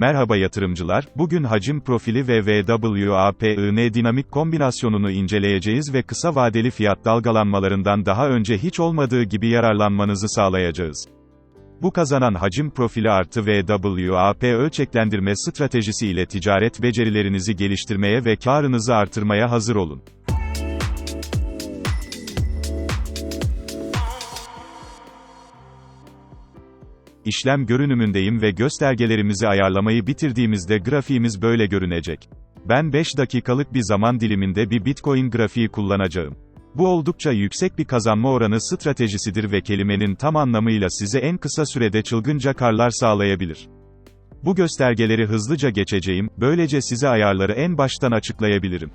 Merhaba yatırımcılar, bugün hacim profili ve VWAPIN dinamik kombinasyonunu inceleyeceğiz ve kısa vadeli fiyat dalgalanmalarından daha önce hiç olmadığı gibi yararlanmanızı sağlayacağız. Bu kazanan hacim profili artı VWAP ölçeklendirme stratejisi ile ticaret becerilerinizi geliştirmeye ve karınızı artırmaya hazır olun. İşlem görünümündeyim ve göstergelerimizi ayarlamayı bitirdiğimizde grafiğimiz böyle görünecek. Ben 5 dakikalık bir zaman diliminde bir Bitcoin grafiği kullanacağım. Bu oldukça yüksek bir kazanma oranı stratejisidir ve kelimenin tam anlamıyla size en kısa sürede çılgınca karlar sağlayabilir. Bu göstergeleri hızlıca geçeceğim, böylece size ayarları en baştan açıklayabilirim.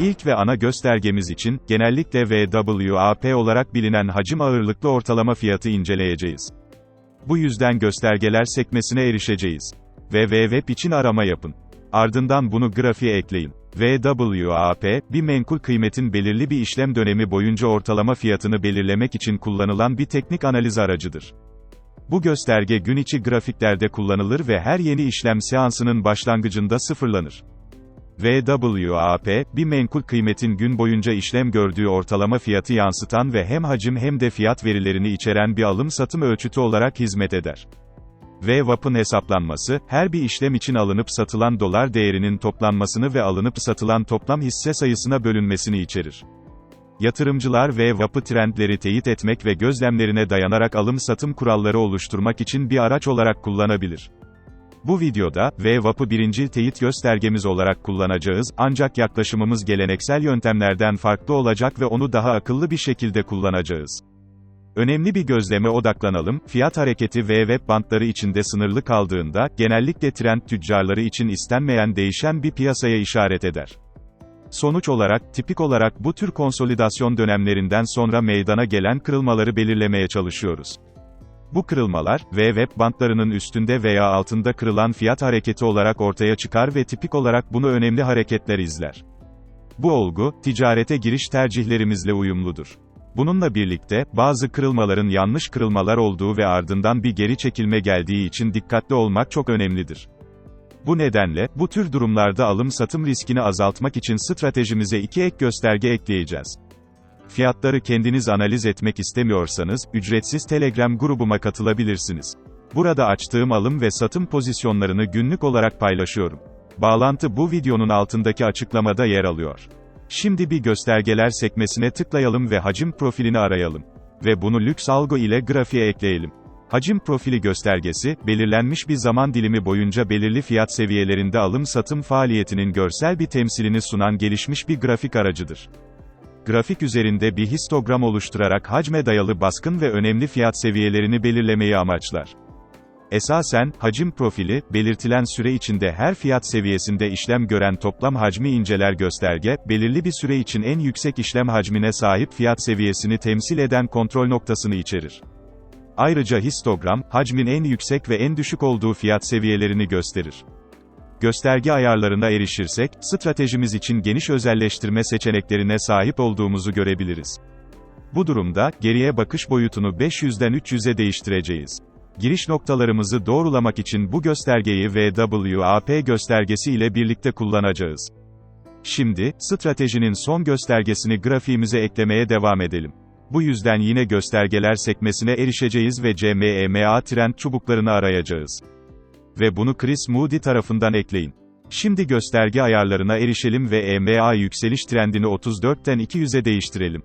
İlk ve ana göstergemiz için, genellikle VWAP olarak bilinen hacim ağırlıklı ortalama fiyatı inceleyeceğiz. Bu yüzden göstergeler sekmesine erişeceğiz. VWAP için arama yapın. Ardından bunu grafiğe ekleyin. VWAP, bir menkul kıymetin belirli bir işlem dönemi boyunca ortalama fiyatını belirlemek için kullanılan bir teknik analiz aracıdır. Bu gösterge gün içi grafiklerde kullanılır ve her yeni işlem seansının başlangıcında sıfırlanır. VWAP, bir menkul kıymetin gün boyunca işlem gördüğü ortalama fiyatı yansıtan ve hem hacim hem de fiyat verilerini içeren bir alım-satım ölçütü olarak hizmet eder. VWAP'ın hesaplanması, her bir işlem için alınıp satılan dolar değerinin toplanmasını ve alınıp satılan toplam hisse sayısına bölünmesini içerir. Yatırımcılar VWAP'ı trendleri teyit etmek ve gözlemlerine dayanarak alım-satım kuralları oluşturmak için bir araç olarak kullanabilir. Bu videoda, VWAP'ı birincil teyit göstergemiz olarak kullanacağız, ancak yaklaşımımız geleneksel yöntemlerden farklı olacak ve onu daha akıllı bir şekilde kullanacağız. Önemli bir gözleme odaklanalım, fiyat hareketi VWAP bantları içinde sınırlı kaldığında, genellikle trend tüccarları için istenmeyen değişen bir piyasaya işaret eder. Sonuç olarak, tipik olarak bu tür konsolidasyon dönemlerinden sonra meydana gelen kırılmaları belirlemeye çalışıyoruz. Bu kırılmalar, VWAP bantlarının üstünde veya altında kırılan fiyat hareketi olarak ortaya çıkar ve tipik olarak bunu önemli hareketler izler. Bu olgu, ticarete giriş tercihlerimizle uyumludur. Bununla birlikte, bazı kırılmaların yanlış kırılmalar olduğu ve ardından bir geri çekilme geldiği için dikkatli olmak çok önemlidir. Bu nedenle, bu tür durumlarda alım-satım riskini azaltmak için stratejimize iki ek gösterge ekleyeceğiz. Fiyatları kendiniz analiz etmek istemiyorsanız, ücretsiz Telegram grubuma katılabilirsiniz. Burada açtığım alım ve satım pozisyonlarını günlük olarak paylaşıyorum. Bağlantı bu videonun altındaki açıklamada yer alıyor. Şimdi bir göstergeler sekmesine tıklayalım ve hacim profilini arayalım. Ve bunu lüks algo ile grafiğe ekleyelim. Hacim profili göstergesi, belirlenmiş bir zaman dilimi boyunca belirli fiyat seviyelerinde alım-satım faaliyetinin görsel bir temsilini sunan gelişmiş bir grafik aracıdır grafik üzerinde bir histogram oluşturarak hacme dayalı baskın ve önemli fiyat seviyelerini belirlemeyi amaçlar. Esasen, hacim profili, belirtilen süre içinde her fiyat seviyesinde işlem gören toplam hacmi inceler gösterge, belirli bir süre için en yüksek işlem hacmine sahip fiyat seviyesini temsil eden kontrol noktasını içerir. Ayrıca histogram, hacmin en yüksek ve en düşük olduğu fiyat seviyelerini gösterir. Gösterge ayarlarına erişirsek, stratejimiz için geniş özelleştirme seçeneklerine sahip olduğumuzu görebiliriz. Bu durumda, geriye bakış boyutunu 500'den 300'e değiştireceğiz. Giriş noktalarımızı doğrulamak için bu göstergeyi VWAP göstergesi ile birlikte kullanacağız. Şimdi, stratejinin son göstergesini grafiğimize eklemeye devam edelim. Bu yüzden yine göstergeler sekmesine erişeceğiz ve CMEMA trend çubuklarını arayacağız ve bunu Chris Moody tarafından ekleyin. Şimdi gösterge ayarlarına erişelim ve EMA yükseliş trendini 34'ten 200'e değiştirelim.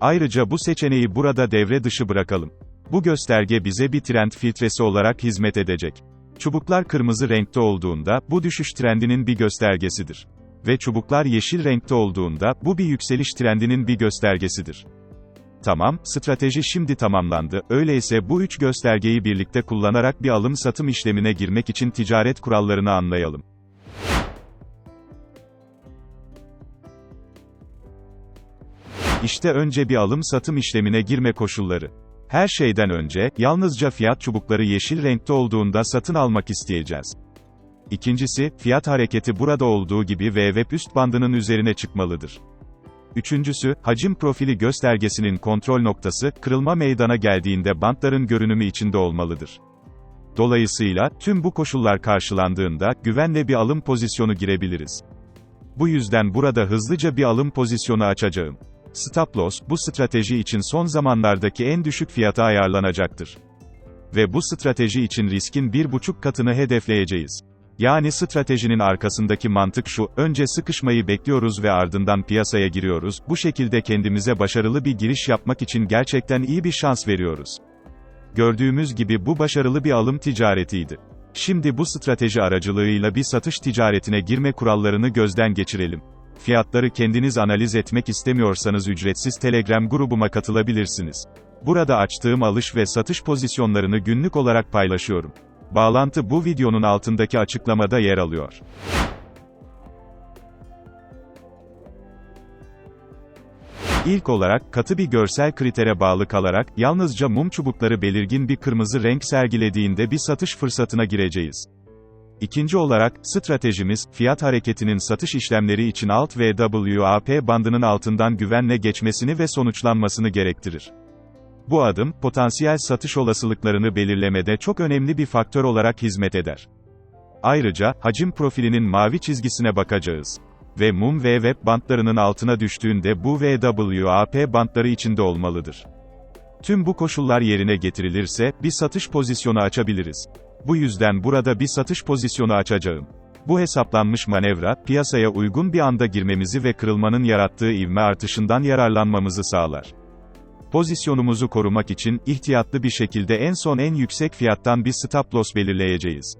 Ayrıca bu seçeneği burada devre dışı bırakalım. Bu gösterge bize bir trend filtresi olarak hizmet edecek. Çubuklar kırmızı renkte olduğunda, bu düşüş trendinin bir göstergesidir. Ve çubuklar yeşil renkte olduğunda, bu bir yükseliş trendinin bir göstergesidir. Tamam, strateji şimdi tamamlandı. Öyleyse bu üç göstergeyi birlikte kullanarak bir alım-satım işlemine girmek için ticaret kurallarını anlayalım. İşte önce bir alım-satım işlemine girme koşulları. Her şeyden önce, yalnızca fiyat çubukları yeşil renkte olduğunda satın almak isteyeceğiz. İkincisi, fiyat hareketi burada olduğu gibi VWAP üst bandının üzerine çıkmalıdır. Üçüncüsü, hacim profili göstergesinin kontrol noktası, kırılma meydana geldiğinde bantların görünümü içinde olmalıdır. Dolayısıyla, tüm bu koşullar karşılandığında, güvenle bir alım pozisyonu girebiliriz. Bu yüzden burada hızlıca bir alım pozisyonu açacağım. Stop loss, bu strateji için son zamanlardaki en düşük fiyata ayarlanacaktır. Ve bu strateji için riskin bir buçuk katını hedefleyeceğiz. Yani stratejinin arkasındaki mantık şu, önce sıkışmayı bekliyoruz ve ardından piyasaya giriyoruz, bu şekilde kendimize başarılı bir giriş yapmak için gerçekten iyi bir şans veriyoruz. Gördüğümüz gibi bu başarılı bir alım ticaretiydi. Şimdi bu strateji aracılığıyla bir satış ticaretine girme kurallarını gözden geçirelim. Fiyatları kendiniz analiz etmek istemiyorsanız ücretsiz Telegram grubuma katılabilirsiniz. Burada açtığım alış ve satış pozisyonlarını günlük olarak paylaşıyorum. Bağlantı bu videonun altındaki açıklamada yer alıyor. İlk olarak, katı bir görsel kritere bağlı kalarak, yalnızca mum çubukları belirgin bir kırmızı renk sergilediğinde bir satış fırsatına gireceğiz. İkinci olarak, stratejimiz, fiyat hareketinin satış işlemleri için alt VWAP bandının altından güvenle geçmesini ve sonuçlanmasını gerektirir. Bu adım, potansiyel satış olasılıklarını belirlemede çok önemli bir faktör olarak hizmet eder. Ayrıca, hacim profilinin mavi çizgisine bakacağız. Ve mum ve web bantlarının altına düştüğünde bu VWAP bantları içinde olmalıdır. Tüm bu koşullar yerine getirilirse, bir satış pozisyonu açabiliriz. Bu yüzden burada bir satış pozisyonu açacağım. Bu hesaplanmış manevra, piyasaya uygun bir anda girmemizi ve kırılmanın yarattığı ivme artışından yararlanmamızı sağlar. Pozisyonumuzu korumak için, ihtiyatlı bir şekilde en son en yüksek fiyattan bir stop loss belirleyeceğiz.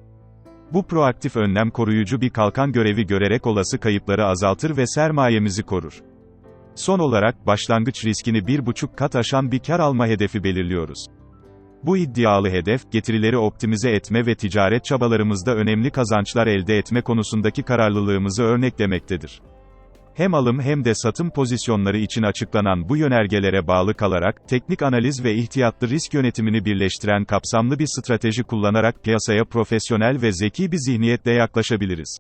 Bu proaktif önlem koruyucu bir kalkan görevi görerek olası kayıpları azaltır ve sermayemizi korur. Son olarak, başlangıç riskini bir buçuk kat aşan bir kar alma hedefi belirliyoruz. Bu iddialı hedef, getirileri optimize etme ve ticaret çabalarımızda önemli kazançlar elde etme konusundaki kararlılığımızı örneklemektedir. Hem alım hem de satım pozisyonları için açıklanan bu yönergelere bağlı kalarak, teknik analiz ve ihtiyatlı risk yönetimini birleştiren kapsamlı bir strateji kullanarak piyasaya profesyonel ve zeki bir zihniyetle yaklaşabiliriz.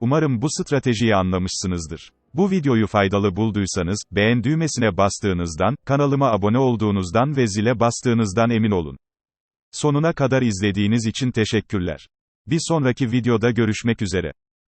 Umarım bu stratejiyi anlamışsınızdır. Bu videoyu faydalı bulduysanız, beğen düğmesine bastığınızdan, kanalıma abone olduğunuzdan ve zile bastığınızdan emin olun. Sonuna kadar izlediğiniz için teşekkürler. Bir sonraki videoda görüşmek üzere.